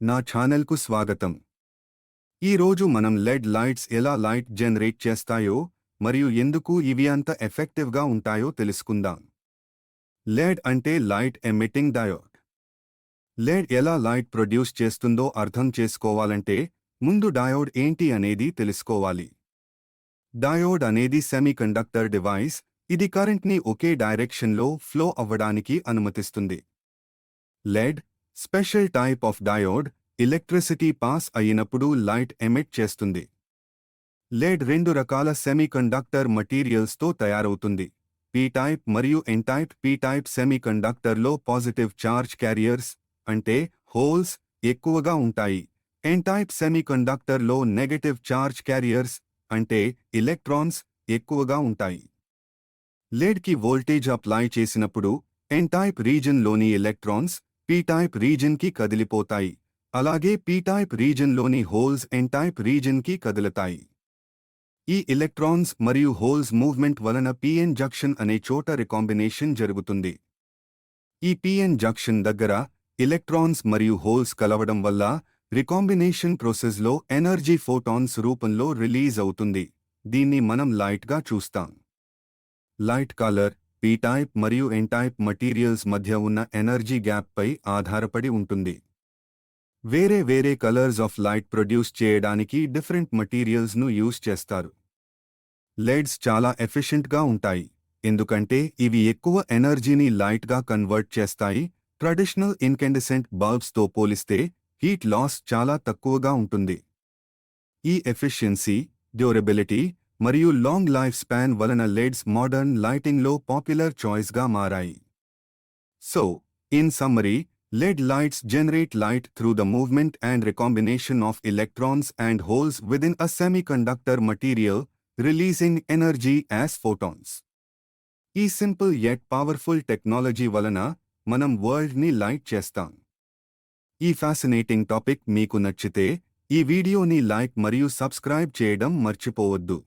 నా ఛానల్కు స్వాగతం. ఈరోజు మనం లెడ్ లైట్స్ ఎలా లైట్ జనరేట్ చేస్తాయో మరియు ఎందుకు ఇవి అంత ఎఫెక్టివ్గా ఉంటాయో తెలుసుకుందాం. లెడ్ అంటే లైట్ ఎమిటింగ్ డయోడ్. లెడ్ ఎలా లైట్ ప్రొడ్యూస్ చేస్తుందో అర్థం చేసుకోవాలంటే ముందు డయోడ్ ఏంటి అనేది తెలుసుకోవాలి. డయోడ్ అనేది సెమీకండక్టర్ డివైస్ ఇది కరెంట్ని ఒకే డైరెక్షన్లో ఫ్లో అవ్వడానికి అనుమతిస్తుంది. LED special type of diode electricity pass అయినప్పుడు లైట్ ఎమిట్ చేస్తుంది. లెడ్ రెండు రకాల సెమీకండక్టర్ మటీరియల్స్తో తయారవుతుంది. పీ టైప్ మరియు ఎన్ టైప్. పీ టైప్ సెమీకండక్టర్లో పాజిటివ్ చార్జ్ క్యారియర్స్ అంటే హోల్స్ ఎక్కువగా ఉంటాయి. ఎన్ టైప్ సెమీకండక్టర్లో నెగటివ్ చార్జ్ క్యారియర్స్ అంటే ఎలక్ట్రాన్స్ ఎక్కువగా ఉంటాయి. కి వోల్టేజ్ అప్లై చేసినప్పుడు ఎన్ టైప్ రీజన్లోని ఎలక్ట్రాన్స్ పీ రీజన్కి కదిలిపోతాయి. అలాగే పీటైప్ రీజన్లోని హోల్స్ ఎన్ టైప్ రీజన్కి కదులుతాయి. ఈ ఎలక్ట్రాన్స్ మరియు హోల్స్ మూవ్మెంట్ వలన పిఎన్ జంక్షన్ అనే చోట రికాంబినేషన్ జరుగుతుంది. ఈ పిఎన్ జంక్షన్ దగ్గర ఎలక్ట్రాన్స్ మరియు హోల్స్ కలవడం వల్ల రికాంబినేషన్ ప్రాసెస్లో ఎనర్జీ ఫోటాన్స్ రూపంలో రిలీజ్ అవుతుంది. దీన్ని మనం లైట్గా చూస్తాం. లైట్ కలర్ పీ టైప్ మరియు ఎన్ టైప్ మటీరియల్స్ మధ్య ఉన్న ఎనర్జీ గ్యాప్పై ఆధారపడి ఉంటుంది. వేరే వేరే కలర్స్ ఆఫ్ లైట్ ప్రొడ్యూస్ చేయడానికి డిఫరెంట్ మటీరియల్స్ను యూజ్ చేస్తారు. లెడ్స్ చాలా ఎఫిషియెంట్గా ఉంటాయి ఎందుకంటే ఇవి ఎక్కువ ఎనర్జీని లైట్గా కన్వర్ట్ చేస్తాయి. ట్రెడిషనల్ ఇన్కెండిసెంట్ బల్బ్స్తో పోలిస్తే హీట్ లాస్ చాలా తక్కువగా ఉంటుంది. ఈ ఎఫిషియన్సీ డ్యూరబిలిటీ మరియు లాంగ్ లైఫ్ స్పాన్ వలన లెడ్స్ మోడర్న్ లైటింగ్లో పాపులర్ చాయిస్గా మారాయి so in summary LED lights generate light through the movement and recombination of electrons and holes within a semiconductor material, releasing energy as photons. ఈ simple yet powerful technology వలన మనం వరల్డ్ని light చేస్తాం ఈ fascinating topic మీకు నచ్చితే ఈ వీడియోని like మరియు సబ్స్క్రైబ్ చేయడం మర్చిపోవద్దు